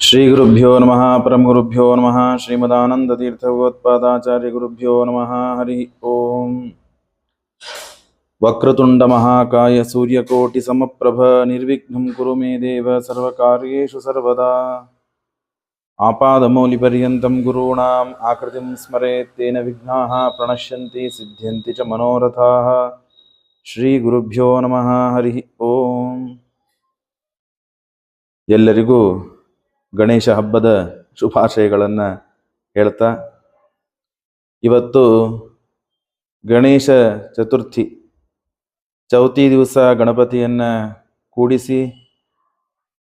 శ్రీ గురుభ్యో నమ పరమగురుభ్యో నమ శ్రీమదానందతీర్థవత్పాదాచార్య గురుభ్యో నమ హరి ఓం వక్రతుండ మహాకాయ సూర్యకోటి సమప్రభ నిర్విఘ్నం కురు మే దేవ సర్వకార్యేషు సర్వదా ఆపాదమౌలిపర్యంతం గురూణాం ఆకృతిం స్మరేత్ విఘ్నా ప్రణశ్యంతి సిద్ధ్యంతి చ మనోరథా ಶ್ರೀ ಗುರುಭ್ಯೋ ನಮಃ ಹರಿ ಓಂ ಎಲ್ಲರಿಗೂ ಗಣೇಶ ಹಬ್ಬದ ಶುಭಾಶಯಗಳನ್ನು ಹೇಳ್ತಾ, ಇವತ್ತು ಗಣೇಶ ಚತುರ್ಥಿ. ಚೌತಿ ದಿವಸ ಗಣಪತಿಯನ್ನು ಕೂಡಿಸಿ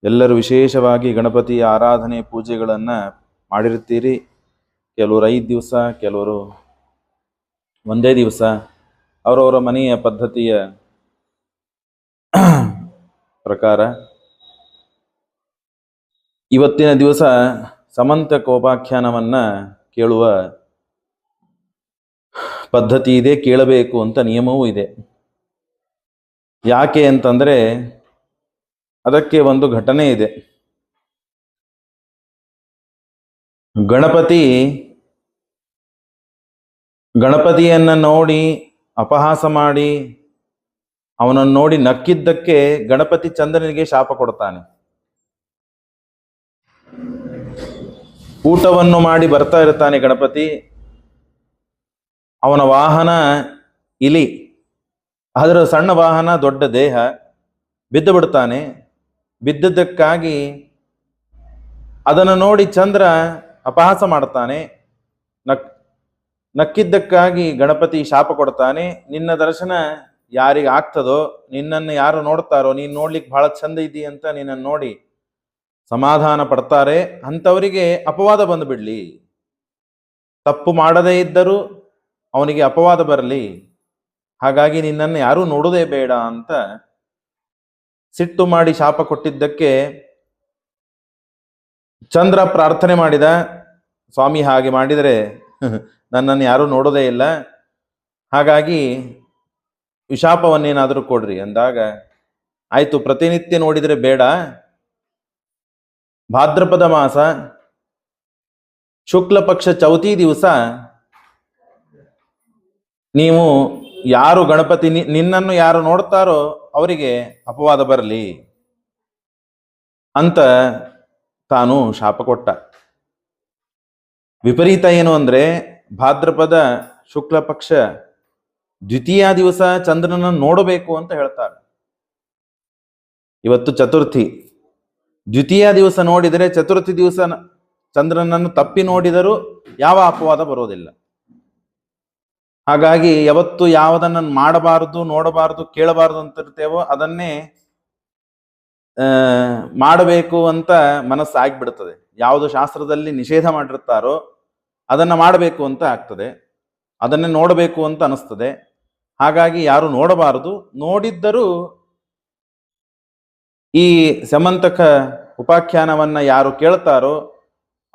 ಎಲ್ಲರೂ ವಿಶೇಷವಾಗಿ ಗಣಪತಿಯ ಆರಾಧನೆ ಪೂಜೆಗಳನ್ನು ಮಾಡಿರ್ತೀರಿ ಕೆಲವರು ಐದು ದಿವಸ, ಕೆಲವರು ಒಂದೇ ದಿವಸ. ಅವರವರ ಮನೆಯ ಪದ್ಧತಿಯ ಪ್ರಕಾರ ಇವತ್ತಿನ ದಿವಸ ಸಮಂತ ಕೋಪಾಖ್ಯಾನವನ್ನ ಕೇಳುವ ಪದ್ಧತಿ ಇದೆ, ಕೇಳಬೇಕು ಅಂತ ನಿಯಮವೂ ಇದೆ. ಯಾಕೆ ಅಂತಂದ್ರೆ ಅದಕ್ಕೆ ಒಂದು ಘಟನೆ ಇದೆ. ಗಣಪತಿ ಗಣಪತಿಯನ್ನ ನೋಡಿ ಅಪಹಾಸ ಮಾಡಿ ಅವನನ್ನು ನೋಡಿ ನಕ್ಕಿದ್ದಕ್ಕೆ ಗಣಪತಿ ಚಂದ್ರನಿಗೆ ಶಾಪ ಕೊಡ್ತಾನೆ. ಊಟವನ್ನು ಮಾಡಿ ಬರ್ತಾ ಇರ್ತಾನೆ ಗಣಪತಿ. ಅವನ ವಾಹನ ಇಲಿ. ಅದರ ಸಣ್ಣ ವಾಹನ, ದೊಡ್ಡ ದೇಹ. ಬಿದ್ದು ಬಿಡ್ತಾನೆ ಬಿದ್ದದ್ದಕ್ಕಾಗಿ ಅದನ್ನು ನೋಡಿ ಚಂದ್ರ ಅಪಹಾಸ ಮಾಡ್ತಾನೆ ನಕ್, ನಕ್ಕಿದ್ದಕ್ಕಾಗಿ ಗಣಪತಿ ಶಾಪ ಕೊಡ್ತಾನೆ. ನಿನ್ನ ದರ್ಶನ ಯಾರಿಗೆ ಆಗ್ತದೋ, ನಿನ್ನನ್ನು ಯಾರು ನೋಡ್ತಾರೋ, ನೀನು ನೋಡ್ಲಿಕ್ಕೆ ಬಹಳ ಚಂದ ಇದೆಯಂತ ನಿನ್ನನ್ನು ನೋಡಿ ಸಮಾಧಾನ ಪಡ್ತಾರೆ, ಅಂಥವರಿಗೆ ಅಪವಾದ ಬಂದುಬಿಡಲಿ. ತಪ್ಪು ಮಾಡದೇ ಇದ್ದರೂ ಅವನಿಗೆ ಅಪವಾದ ಬರಲಿ. ಹಾಗಾಗಿ ನಿನ್ನನ್ನು ಯಾರೂ ನೋಡೋದೇ ಬೇಡ ಅಂತ ಸಿಟ್ಟು ಮಾಡಿ ಶಾಪ ಕೊಟ್ಟಿದ್ದಕ್ಕೆ ಚಂದ್ರ ಪ್ರಾರ್ಥನೆ ಮಾಡಿದ. ಸ್ವಾಮಿ ಹಾಗೆ ಮಾಡಿದರೆ ನನ್ನನ್ನು ಯಾರೂ ನೋಡೋದೇ ಇಲ್ಲ. ಹಾಗಾಗಿ ವಿಶಾಪವನ್ನೇನಾದರೂ ಕೊಡ್ರಿ ಅಂದಾಗ, ಆಯಿತು ಪ್ರತಿನಿತ್ಯ ನೋಡಿದರೆ ಬೇಡ. ಭಾದ್ರಪದ ಮಾಸ ಶುಕ್ಲ ಪಕ್ಷ ಚೌತಿ ದಿವಸ, ನೀವು ಯಾರು ಗಣಪತಿ ನಿನ್ನನ್ನು ಯಾರು ನೋಡ್ತಾರೋ ಅವರಿಗೆ ಅಪವಾದ ಬರಲಿ ಅಂತ ತಾನು ಶಾಪ ಕೊಟ್ಟ. ವಿಪರೀತ ಏನು ಅಂದ್ರೆ ಭಾದ್ರಪದ ಶುಕ್ಲ ಪಕ್ಷ ದ್ವಿತೀಯ ದಿವಸ ಚಂದ್ರನನ್ನು ನೋಡಬೇಕು ಅಂತ ಹೇಳ್ತಾರೆ. ಇವತ್ತು ಚತುರ್ಥಿ. ದ್ವಿತೀಯ ದಿವಸ ನೋಡಿದರೆ ಚತುರ್ಥಿ ದಿವಸ ಚಂದ್ರನನ್ನು ತಪ್ಪಿ ನೋಡಿದರೂ ಯಾವ ಅಪವಾದ ಬರೋದಿಲ್ಲ. ಹಾಗಾಗಿ ಯಾವತ್ತು ಯಾವುದನ್ನು ಮಾಡಬಾರದು, ನೋಡಬಾರದು, ಕೇಳಬಾರದು ಅಂತ ಇರ್ತೇವೋ ಅದನ್ನೇ ಮಾಡಬೇಕು ಅಂತ ಮನಸ್ಸು ಆಗ್ಬಿಡ್ತದೆ. ಯಾವುದು ಶಾಸ್ತ್ರದಲ್ಲಿ ನಿಷೇಧ ಮಾಡಿರ್ತಾರೋ ಅದನ್ನ ಮಾಡಬೇಕು ಅಂತ ಆಗ್ತದೆ. ಅದನ್ನೇ ನೋಡಬೇಕು ಅಂತ ಅನಿಸ್ತದೆ. ಹಾಗಾಗಿ ಯಾರು ನೋಡಬಾರದು, ನೋಡಿದ್ದರೂ ಈ ಸಮಂತಕ ಉಪಾಖ್ಯಾನವನ್ನ ಯಾರು ಕೇಳ್ತಾರೋ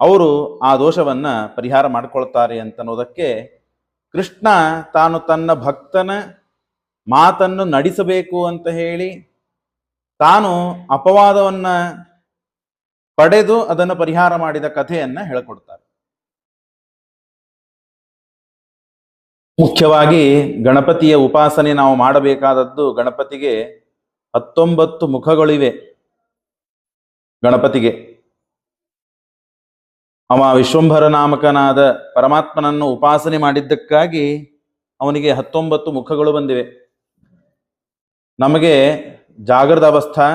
ಅವರು ಆ ದೋಷವನ್ನ ಪರಿಹಾರ ಮಾಡ್ಕೊಳ್ತಾರೆ ಅಂತನ್ನೋದಕ್ಕೆ ಕೃಷ್ಣ ತಾನು ತನ್ನ ಭಕ್ತನ ಮಾತನ್ನು ನಡೆಸಬೇಕು ಅಂತ ಹೇಳಿ ತಾನು ಅಪವಾದವನ್ನ ಪಡೆದು ಅದನ್ನು ಪರಿಹಾರ ಮಾಡಿದ ಕಥೆಯನ್ನ ಹೇಳಿಕೊಡ್ತಾರೆ. ಮುಖ್ಯವಾಗಿ ಗಣಪತಿಯ ಉಪಾಸನೆ ನಾವು ಮಾಡಬೇಕಾದದ್ದು ಗಣಪತಿಗೆ ಹತ್ತೊಂಬತ್ತು ಮುಖಗಳಿವೆ. ಗಣಪತಿಗೆ. ಅವ ವಿಶ್ವಂಭರ ನಾಮಕನಾದ ಪರಮಾತ್ಮನನ್ನು ಉಪಾಸನೆ ಮಾಡಿದ್ದಕ್ಕಾಗಿ ಅವನಿಗೆ ಹತ್ತೊಂಬತ್ತು ಮುಖಗಳು ಬಂದಿವೆ. ನಮಗೆ ಜಾಗೃತ ಅವಸ್ಥಾ,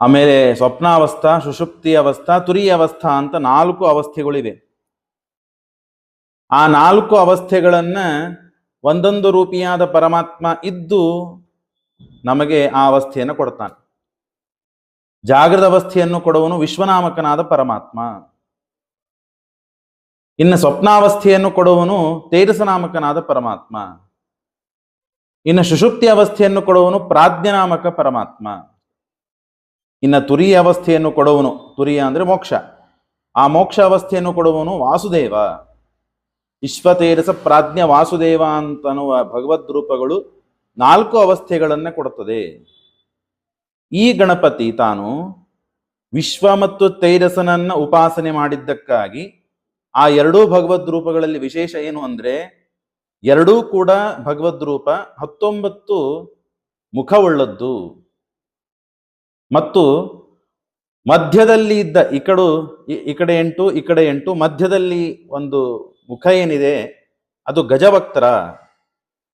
ಆಮೇಲೆ ಸ್ವಪ್ನಾವಸ್ಥಾ ಸುಷುಪ್ತಿ ಅವಸ್ಥಾ ತುರಿಯ ಅವಸ್ಥಾ ಅಂತ ನಾಲ್ಕು ಅವಸ್ಥೆಗಳಿವೆ. ಆ ನಾಲ್ಕು ಅವಸ್ಥೆಗಳನ್ನ ಒಂದೊಂದು ರೂಪಿಯಾದ ಪರಮಾತ್ಮ ಇದ್ದು ನಮಗೆ ಆ ಅವಸ್ಥೆಯನ್ನು ಕೊಡ್ತಾನೆ. ಜಾಗೃತ ಅವಸ್ಥೆಯನ್ನು ಕೊಡುವನು ವಿಶ್ವನಾಮಕನಾದ ಪರಮಾತ್ಮ. ಇನ್ನು ಸ್ವಪ್ನಾವಸ್ಥೆಯನ್ನು ಕೊಡುವನು ತೇಜಸನಾಮಕನಾದ ಪರಮಾತ್ಮ. ಇನ್ನು ಸುಷುಪ್ತಿ ಅವಸ್ಥೆಯನ್ನು ಕೊಡುವನು ಪ್ರಾಜ್ಞನಾಮಕ ಪರಮಾತ್ಮ. ಇನ್ನು ತುರಿಯ ಅವಸ್ಥೆಯನ್ನು ಕೊಡುವನು ತುರಿಯ ಅಂದ್ರೆ ಮೋಕ್ಷ. ಆ ಮೋಕ್ಷ ಅವಸ್ಥೆಯನ್ನು ಕೊಡುವನು ವಾಸುದೇವ. ವಿಶ್ವತೇಜಸ ಪ್ರಾಜ್ಞ ವಾಸುದೇವ ಅಂತನ್ನುವ ಭಗವದ್ ರೂಪಗಳು ನಾಲ್ಕು ಅವಸ್ಥೆಗಳನ್ನ ಕೊಡುತ್ತದೆ. ಈ ಗಣಪತಿ ತಾನು ವಿಶ್ವ ಮತ್ತು ತೈರಸನನ್ನ ಉಪಾಸನೆ ಮಾಡಿದ್ದಕ್ಕಾಗಿ ಆ ಎರಡೂ ಭಗವದ್ ರೂಪಗಳಲ್ಲಿ ವಿಶೇಷ ಏನು ಅಂದ್ರೆ ಎರಡೂ ಕೂಡ ಭಗವದ್ ರೂಪ, ಹತ್ತೊಂಬತ್ತು ಮುಖವುಳ್ಳದ್ದು. ಮತ್ತು ಮಧ್ಯದಲ್ಲಿ ಇದ್ದ ಈ ಕಡು, ಈ- ಕಡೆ ಎಂಟು, ಈ ಕಡೆ ಎಂಟು, ಮಧ್ಯದಲ್ಲಿ ಒಂದು ಮುಖ ಏನಿದೆ, ಅದು ಗಜವಕ್ತರ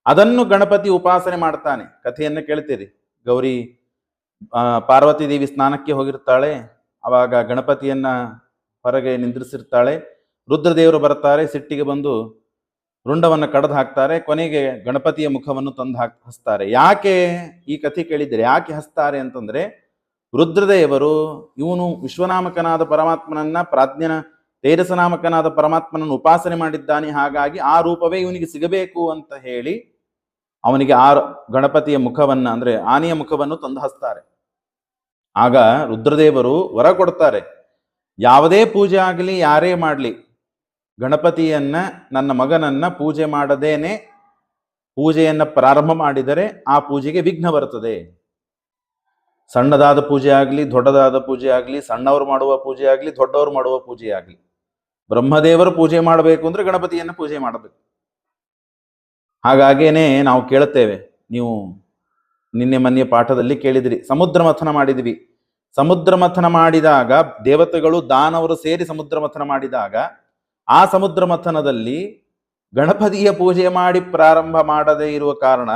ಅದನ್ನು ಗಣಪತಿ ಉಪಾಸನೆ ಮಾಡ್ತಾನೆ. ಕಥೆಯನ್ನು ಕೇಳ್ತೀರಿ ಗೌರಿ. ಪಾರ್ವತಿ ದೇವಿ ಸ್ನಾನಕ್ಕೆ ಹೋಗಿರ್ತಾಳೆ. ಅವಾಗ ಗಣಪತಿಯನ್ನ ಹೊರಗೆ ನಿಂದ್ರಿಸಿರ್ತಾಳೆ. ರುದ್ರದೇವರು ಬರ್ತಾರೆ ಸಿಟ್ಟಿಗೆ ಬಂದು ರುಂಡವನ್ನ ಕಡ್ದು ಹಾಕ್ತಾರೆ. ಕೊನೆಗೆ ಗಣಪತಿಯ ಮುಖವನ್ನು ತಂದು ಹಾಕ್ ಹಸ್ತಾರೆ ಯಾಕೆ ಈ ಕಥೆ ಕೇಳಿದ್ರೆ ಯಾಕೆ ಹಸ್ತಾರೆ ಅಂತಂದ್ರೆ, ರುದ್ರದೇವರು ಇವನು ವಿಶ್ವನಾಮಕನಾದ ಪರಮಾತ್ಮನನ್ನ, ಪ್ರಾಜ್ಞನ ತೇಜಸನಾಮಕನಾದ ಪರಮಾತ್ಮನನ್ನು ಉಪಾಸನೆ ಮಾಡಿದ್ದಾನೆ. ಹಾಗಾಗಿ ಆ ರೂಪವೇ ಇವನಿಗೆ ಸಿಗಬೇಕು ಅಂತ ಹೇಳಿ ಅವನಿಗೆ ಆ ಗಣಪತಿಯ ಮುಖವನ್ನ ಅಂದ್ರೆ ಆನೆಯ ಮುಖವನ್ನು ತಂದು ಹಸ್ತಾರೆ ಆಗ ರುದ್ರದೇವರು ವರ ಕೊಡ್ತಾರೆ, ಯಾವುದೇ ಪೂಜೆ ಆಗಲಿ, ಯಾರೇ ಮಾಡಲಿ, ಗಣಪತಿಯನ್ನ, ನನ್ನ ಮಗನನ್ನ ಪೂಜೆ ಮಾಡದೇನೆ ಪೂಜೆಯನ್ನ ಪ್ರಾರಂಭ ಮಾಡಿದರೆ ಆ ಪೂಜೆಗೆ ವಿಘ್ನ ಬರುತ್ತದೆ. ಸಣ್ಣದಾದ ಪೂಜೆ ಆಗಲಿ, ದೊಡ್ಡದಾದ ಪೂಜೆ ಆಗಲಿ, ಸಣ್ಣವರು ಮಾಡುವ ಪೂಜೆ ಆಗಲಿ, ದೊಡ್ಡವರು ಮಾಡುವ ಪೂಜೆ ಆಗಲಿ, ಬ್ರಹ್ಮದೇವರು ಪೂಜೆ ಮಾಡಬೇಕು ಅಂದ್ರೆ ಗಣಪತಿಯನ್ನ ಪೂಜೆ ಮಾಡಬೇಕು. ಹಾಗಾಗೇನೆ ನಾವು ಕೇಳುತ್ತೇವೆ, ನೀವು ನಿನ್ನೆ ಮೊನ್ನೆ ಪಾಠದಲ್ಲಿ ಕೇಳಿದಿರಿ, ಸಮುದ್ರ ಮಥನ ಮಾಡಿದ್ವಿ. ಸಮುದ್ರ ಮಥನ ಮಾಡಿದಾಗ, ದೇವತೆಗಳು ದಾನವರು ಸೇರಿ ಸಮುದ್ರ ಮಥನ ಮಾಡಿದಾಗ, ಆ ಸಮುದ್ರ ಮಥನದಲ್ಲಿ ಗಣಪತಿಯ ಪೂಜೆ ಮಾಡಿ ಪ್ರಾರಂಭ ಮಾಡದೇ ಇರುವ ಕಾರಣ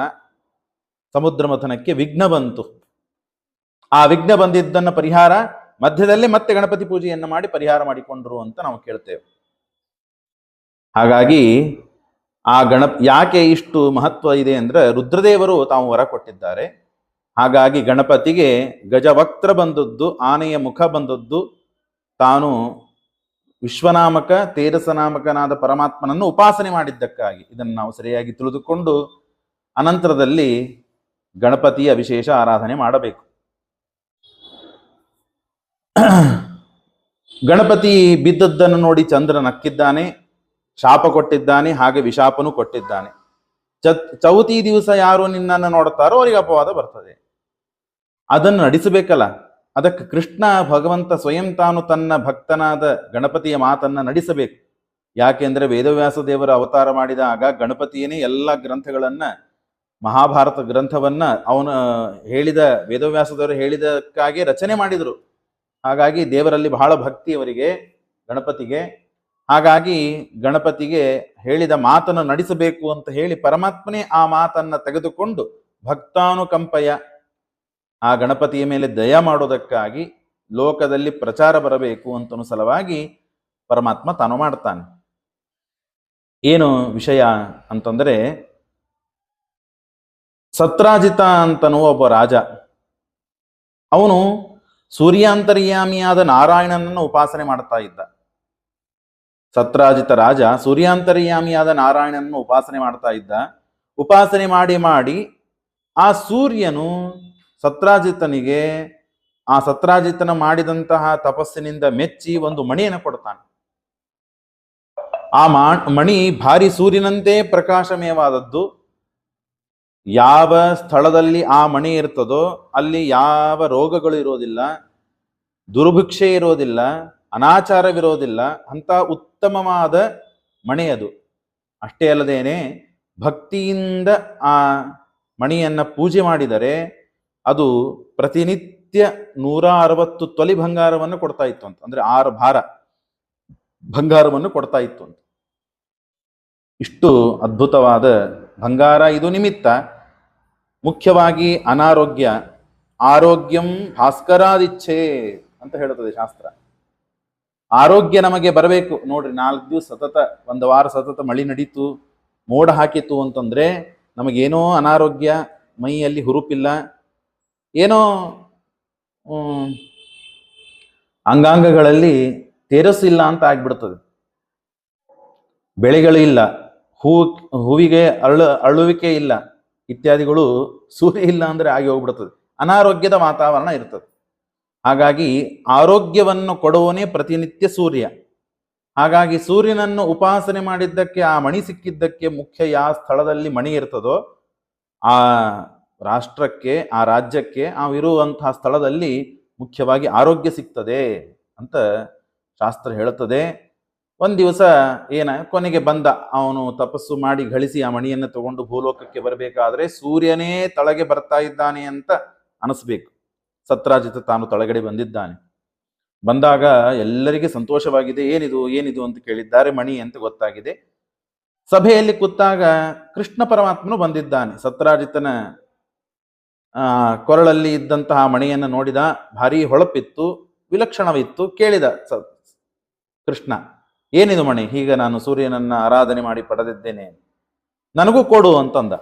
ಸಮುದ್ರ ಮಥನಕ್ಕೆ ವಿಘ್ನ ಬಂತು. ಆ ವಿಘ್ನ ಬಂದಿದ್ದನ್ನ ಪರಿಹಾರ ಮಧ್ಯದಲ್ಲಿ ಮತ್ತೆ ಗಣಪತಿ ಪೂಜೆಯನ್ನು ಮಾಡಿ ಪರಿಹಾರ ಮಾಡಿಕೊಂಡ್ರು ಅಂತ ನಾವು ಕೇಳ್ತೇವೆ. ಹಾಗಾಗಿ ಆ ಗಣ ಯಾಕೆ ಇಷ್ಟು ಮಹತ್ವ ಇದೆ ಅಂದ್ರೆ ರುದ್ರದೇವರು ತಾವು ವರ ಕೊಟ್ಟಿದ್ದಾರೆ. ಹಾಗಾಗಿ ಗಣಪತಿಗೆ ಗಜವಕ್ತ್ರ ಬಂದದ್ದು, ಆನೆಯ ಮುಖ ಬಂದದ್ದು, ತಾನು ವಿಶ್ವನಾಮಕ ತೇರಸನಾಮಕನಾದ ಪರಮಾತ್ಮನನ್ನು ಉಪಾಸನೆ ಮಾಡಿದ್ದಕ್ಕಾಗಿ. ಇದನ್ನು ನಾವು ಸರಿಯಾಗಿ ತಿಳಿದುಕೊಂಡು ಅನಂತರದಲ್ಲಿ ಗಣಪತಿಯ ವಿಶೇಷ ಆರಾಧನೆ ಮಾಡಬೇಕು. ಗಣಪತಿ ಬಿದ್ದದ್ದನ್ನು ನೋಡಿ ಚಂದ್ರ ನಕ್ಕಿದ್ದಾನೆ. ಶಾಪ ಕೊಟ್ಟಿದ್ದಾನೆ, ಹಾಗೆ ವಿಶಾಪನು ಕೊಟ್ಟಿದ್ದಾನೆ. ಚತ್ ಚೌತಿ ದಿವಸ ಯಾರು ನಿನ್ನನ್ನು ನೋಡುತ್ತಾರೋ ಅವರಿಗೆ ಅಪವಾದ ಬರ್ತದೆ. ಅದನ್ನು ನಡೆಸಬೇಕಲ್ಲ. ಅದಕ್ಕೆ ಕೃಷ್ಣ ಭಗವಂತ ಸ್ವಯಂ ತಾನು ತನ್ನ ಭಕ್ತನಾದ ಗಣಪತಿಯ ಮಾತನ್ನ ನಡೆಸಬೇಕು. ಯಾಕೆಂದ್ರೆ ವೇದವ್ಯಾಸ ದೇವರ ಅವತಾರ ಮಾಡಿದಾಗ ಗಣಪತಿಯೇ ಎಲ್ಲ ಗ್ರಂಥಗಳನ್ನ, ಮಹಾಭಾರತ ಗ್ರಂಥವನ್ನ ಅವನು, ಹೇಳಿದ, ವೇದವ್ಯಾಸದವರು ಹೇಳಿದಕ್ಕಾಗಿ ರಚನೆ ಮಾಡಿದರು. ಹಾಗಾಗಿ ದೇವರಲ್ಲಿ ಬಹಳ ಭಕ್ತಿ ಅವರಿಗೆ, ಗಣಪತಿಗೆ. ಹಾಗಾಗಿ ಗಣಪತಿಗೆ ಹೇಳಿದ ಮಾತನ್ನು ನಡೆಸಬೇಕು ಅಂತ ಹೇಳಿ ಪರಮಾತ್ಮನೇ ಆ ಮಾತನ್ನ ತೆಗೆದುಕೊಂಡು ಭಕ್ತಾನುಕಂಪಯ ಆ ಗಣಪತಿಯ ಮೇಲೆ ದಯ ಮಾಡೋದಕ್ಕಾಗಿ ಲೋಕದಲ್ಲಿ ಪ್ರಚಾರ ಬರಬೇಕು ಅಂತನು ಸಲುವಾಗಿ ಪರಮಾತ್ಮ ತಾನು ಮಾಡ್ತಾನೆ. ಏನು ವಿಷಯ ಅಂತಂದರೆ ಸತ್ರಾಜಿತ ಅಂತನೂ ಒಬ್ಬ ರಾಜ. ಅವನು ಸೂರ್ಯಾಂತರ್ಯಾಮಿಯಾದ ನಾರಾಯಣನನ್ನು ಉಪಾಸನೆ ಮಾಡ್ತಾ ಇದ್ದ. ಸತ್ರಾಜಿತ ರಾಜ ಸೂರ್ಯಾಂತರ್ಯಾಮಿಯಾದ ನಾರಾಯಣನನ್ನು ಉಪಾಸನೆ ಮಾಡ್ತಾ ಇದ್ದ. ಉಪಾಸನೆ ಮಾಡಿ ಮಾಡಿ ಆ ಸೂರ್ಯನು ಸತ್ರಾಜಿತನಿಗೆ ಆ ಸತ್ರಾಜಿತನ ಮಾಡಿದಂತಹ ತಪಸ್ಸಿನಿಂದ ಮೆಚ್ಚಿ ಒಂದು ಮಣಿಯನ್ನು ಕೊಡ್ತಾನೆ. ಆ ಮಣಿ ಭಾರಿ ಸೂರ್ಯನಂತೆ ಪ್ರಕಾಶಮಯವಾದದ್ದು. ಯಾವ ಸ್ಥಳದಲ್ಲಿ ಆ ಮಣಿ ಇರ್ತದೋ ಅಲ್ಲಿ ಯಾವ ರೋಗಗಳು ಇರೋದಿಲ್ಲ, ದುರ್ಭಿಕ್ಷೆ ಇರೋದಿಲ್ಲ ಅನಾಚಾರವಿರೋದಿಲ್ಲ ಅಂತ ಉತ್ತಮವಾದ ಮಣಿ ಅದು ಅಷ್ಟೇ ಅಲ್ಲದೇನೆ, ಭಕ್ತಿಯಿಂದ ಆ ಮಣಿಯನ್ನು ಪೂಜೆ ಮಾಡಿದರೆ ಅದು ಪ್ರತಿನಿತ್ಯ ನೂರ ಅರವತ್ತು ತೊಲಿ ಬಂಗಾರವನ್ನು ಕೊಡ್ತಾ ಇತ್ತು ಅಂತ, ಅಂದ್ರೆ ಆರು ಭಾರ ಬಂಗಾರವನ್ನು ಕೊಡ್ತಾ ಇತ್ತು ಅಂತ. ಇಷ್ಟು ಅದ್ಭುತವಾದ ಬಂಗಾರ. ಇದು ನಿಮಿತ್ತ ಮುಖ್ಯವಾಗಿ ಅನಾರೋಗ್ಯ, ಆರೋಗ್ಯಂ ಭಾಸ್ಕರಾದಿಚ್ಛೆ ಅಂತ ಹೇಳುತ್ತದೆ ಶಾಸ್ತ್ರ. ಆರೋಗ್ಯ ನಮಗೆ ಬರಬೇಕು. ನೋಡ್ರಿ, ನಾಲ್ಕು ದಿವಸ ಸತತ, ಒಂದು ವಾರ ಸತತ ಮಳಿ ನಡೀತು, ಮೋಡ ಹಾಕಿತ್ತು ಅಂತಂದ್ರೆ ನಮಗೇನೋ ಅನಾರೋಗ್ಯ, ಮೈಯಲ್ಲಿ ಹುರುಪಿಲ್ಲ, ಏನೋ ಅಂಗಾಂಗಗಳಲ್ಲಿ ಅಂಗಾಂಗಗಳಲ್ಲಿ ತೇರಸ್ಸಿಲ್ಲ ಅಂತ ಆಗ್ಬಿಡ್ತದೆ. ಬೆಳೆಗಳು ಇಲ್ಲ, ಹೂ, ಹೂವಿಗೆ ಅರಳು ಅರಳುವಿಕೆ ಇಲ್ಲ, ಇತ್ಯಾದಿಗಳು ಸೂರ್ಯ ಇಲ್ಲ ಅಂದ್ರೆ ಆಗಿ ಹೋಗ್ಬಿಡ್ತದೆ. ಅನಾರೋಗ್ಯದ ವಾತಾವರಣ ಇರ್ತದೆ. ಹಾಗಾಗಿ ಆರೋಗ್ಯವನ್ನು ಕೊಡುವನೇ ಪ್ರತಿನಿತ್ಯ ಸೂರ್ಯ. ಹಾಗಾಗಿ ಸೂರ್ಯನನ್ನು ಉಪಾಸನೆ ಮಾಡಿದ್ದಕ್ಕೆ, ಆ ಮಣಿ ಸಿಕ್ಕಿದ್ದಕ್ಕೆ ಮುಖ್ಯ ಯಾವ ಸ್ಥಳದಲ್ಲಿ ಮಣಿ ಇರ್ತದೋ, ಆ ರಾಷ್ಟ್ರಕ್ಕೆ, ಆ ರಾಜ್ಯಕ್ಕೆ, ಆ ಇರುವಂತಹ ಸ್ಥಳದಲ್ಲಿ ಮುಖ್ಯವಾಗಿ ಆರೋಗ್ಯ ಸಿಗ್ತದೆ ಅಂತ ಶಾಸ್ತ್ರ ಹೇಳುತ್ತದೆ. ಒಂದು ದಿವಸ ಏನ, ಕೊನೆಗೆ ಬಂದ, ಅವನು ತಪಸ್ಸು ಮಾಡಿ ಗಳಿಸಿ ಆ ಮಣಿಯನ್ನು ತಗೊಂಡು ಭೂಲೋಕಕ್ಕೆ ಬರಬೇಕಾದ್ರೆ ಸೂರ್ಯನೇ ತಳಗೆ ಬರ್ತಾ ಇದ್ದಾನೆ ಅಂತ ಅನಿಸ್ಬೇಕು. ಸತ್ರಾಜಿತ ತಾನು ತಳಗಡೆ ಬಂದಿದ್ದಾನೆ. ಬಂದಾಗ ಎಲ್ಲರಿಗೆ ಸಂತೋಷವಾಗಿದೆ, ಏನಿದು ಏನಿದು ಅಂತ ಕೇಳಿದ್ದಾರೆ, ಮಣಿ ಅಂತ ಗೊತ್ತಾಗಿದೆ. ಸಭೆಯಲ್ಲಿ ಕೂತಾಗ ಕೃಷ್ಣ ಪರಮಾತ್ಮನು ಬಂದಿದ್ದಾನೆ. ಸತ್ರಾಜಿತನ ಕೊರಳಲ್ಲಿ ಇದ್ದಂತಹ ಮಣಿಯನ್ನು ನೋಡಿದ ಭಾರಿ ಹೊಳಪಿತ್ತು, ವಿಲಕ್ಷಣವಿತ್ತು, ಕೇಳಿದ ಸ- ಕೃಷ್ಣ, ಏನಿದು ಮಣಿ, ಈಗ ನಾನು ಸೂರ್ಯನನ್ನ ಆರಾಧನೆ ಮಾಡಿ ಪಡೆದಿದ್ದೇನೆ. ನನಗೂ ಕೊಡು ಅಂತಂದ.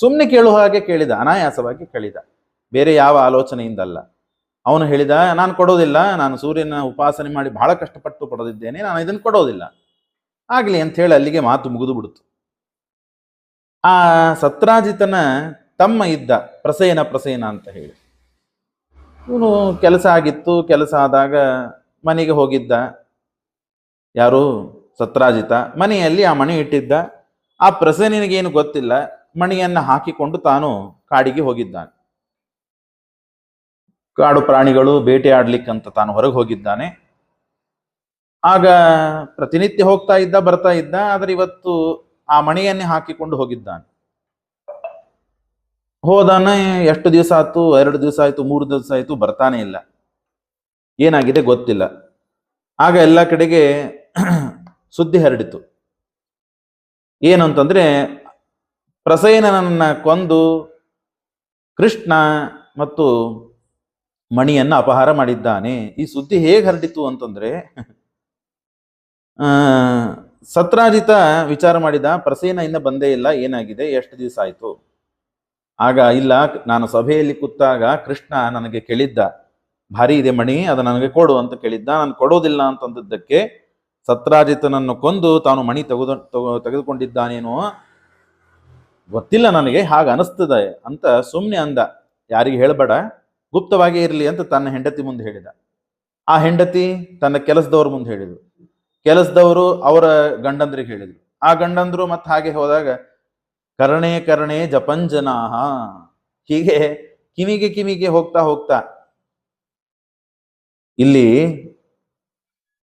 ಸುಮ್ಮನೆ ಕೇಳುವ ಹಾಗೆ ಕೇಳಿದ, ಅನಾಯಾಸವಾಗಿ ಕೇಳಿದ. ಬೇರೆ ಯಾವ ಆಲೋಚನೆಯಿಂದಲ್ಲ. ಅವನು ಹೇಳಿದ, ನಾನು ಕೊಡೋದಿಲ್ಲ, ನಾನು ಸೂರ್ಯನ ಉಪಾಸನೆ ಮಾಡಿ ಬಹಳ ಕಷ್ಟಪಟ್ಟು ಪಡೆದಿದ್ದೇನೆ, ನಾನು ಇದನ್ನು ಕೊಡೋದಿಲ್ಲ. ಆಗಲಿ ಅಂತ ಹೇಳಿ ಅಲ್ಲಿಗೆ ಮಾತು ಮುಗಿದು ಬಿಡ್ತು. ಆ ಸತ್ರಾಜಿತನ ತಮ್ಮ ಇದ್ದ, ಪ್ರಸೇನ ಪ್ರಸೇನ ಅಂತ ಹೇಳಿ. ಇವನು ಕೆಲಸ ಆಗಿತ್ತು, ಕೆಲಸ ಆದಾಗ ಮನೆಗೆ ಹೋಗಿದ್ದ. ಯಾರು? ಸತ್ರಾಜಿತ. ಮನೆಯಲ್ಲಿ ಆ ಮಣಿ ಇಟ್ಟಿದ್ದ. ಆ ಪ್ರಸೇನಿಗೇನು ಗೊತ್ತಿಲ್ಲ. ಮಣಿಯನ್ನು ಹಾಕಿಕೊಂಡು ತಾನು ಕಾಡಿಗೆ ಹೋಗಿದ್ದಾನೆ. ಕಾಡು ಪ್ರಾಣಿಗಳು ಬೇಟೆಯಾಡ್ಲಿಕ್ಕಂತ ತಾನು ಹೊರಗೆ ಹೋಗಿದ್ದಾನೆ. ಆಗ ಪ್ರತಿನಿತ್ಯ ಹೋಗ್ತಾ ಇದ್ದ, ಬರ್ತಾ ಇದ್ದ, ಆದ್ರೆ ಇವತ್ತು ಆ ಮಣಿಯನ್ನೇ ಹಾಕಿಕೊಂಡು ಹೋಗಿದ್ದಾನೆ. ಹೋದಾನೆ ಎಷ್ಟು ದಿವಸ ಆಯ್ತು, ಎರಡು ದಿವಸ ಆಯ್ತು, ಮೂರು ದಿವಸ ಆಯ್ತು, ಬರ್ತಾನೆ ಇಲ್ಲ. ಏನಾಗಿದೆ ಗೊತ್ತಿಲ್ಲ. ಆಗ ಎಲ್ಲ ಕಡೆಗೆ ಸುದ್ದಿ ಹರಡಿತು. ಏನು ಅಂತಂದ್ರೆ ಪ್ರಸೇನನನ್ನ ಕೊಂದು ಕೃಷ್ಣ ಮತ್ತು ಮಣಿಯನ್ನ ಅಪಹಾರ ಮಾಡಿದ್ದಾನೆ. ಈ ಸುದ್ದಿ ಹೇಗೆ ಹರಡಿತು ಅಂತಂದ್ರೆ ಸತ್ರಾಜಿತ ವಿಚಾರ ಮಾಡಿದ, ಪ್ರಸೇನ ಇನ್ನ ಬಂದೇ ಇಲ್ಲ, ಏನಾಗಿದೆ, ಎಷ್ಟು ದಿವಸ ಆಯಿತು? ಆಗ, ಇಲ್ಲ, ನಾನು ಸಭೆಯಲ್ಲಿ ಕೂತಾಗ ಕೃಷ್ಣ ನನಗೆ ಕೇಳಿದ್ದ, ಭಾರಿ ಇದೆ ಮಣಿ, ಅದು ನನಗೆ ಕೊಡು ಅಂತ ಕೇಳಿದ್ದ. ನಾನು ಕೊಡೋದಿಲ್ಲ ಅಂತಂದದ್ದಕ್ಕೆ ಸತ್ರಾಜಿತನನ್ನು ಕೊಂದು ತಾನು ಮಣಿ ತೆಗೆದು ತಗೊ- ತೆಗೆದುಕೊಂಡಿದ್ದಾನೇನೋ, ಗೊತ್ತಿಲ್ಲ ನನಗೆ, ಹಾಗೆ ಅನಿಸ್ತದೆ ಅಂತ ಸುಮ್ಮನೆ ಅಂದ. ಯಾರಿಗೆ ಹೇಳಬೇಡ. ಗುಪ್ತವಾಗಿ ಇರಲಿ ಅಂತ ತನ್ನ ಹೆಂಡತಿ ಮುಂದೆ ಹೇಳಿದ. ಆ ಹೆಂಡತಿ ತನ್ನ ಕೆಲಸದವ್ರ ಮುಂದೆ ಹೇಳಿದ್ರು ಕೆಲಸದವರು ಅವರ ಗಂಡಂದ್ರಿಗೆ ಹೇಳಿದ್ರು ಆ ಗಂಡಂದ್ರು ಮತ್ತೆ ಹಾಗೆ ಹೋದಾಗ, ಕರ್ಣೆ ಕರ್ಣೆ ಜಪಂಜನಾಹ ಹೀಗೆ ಕಿವಿಗೆ ಕಿವಿಗೆ ಹೋಗ್ತಾ ಹೋಗ್ತಾ ಇಲ್ಲಿ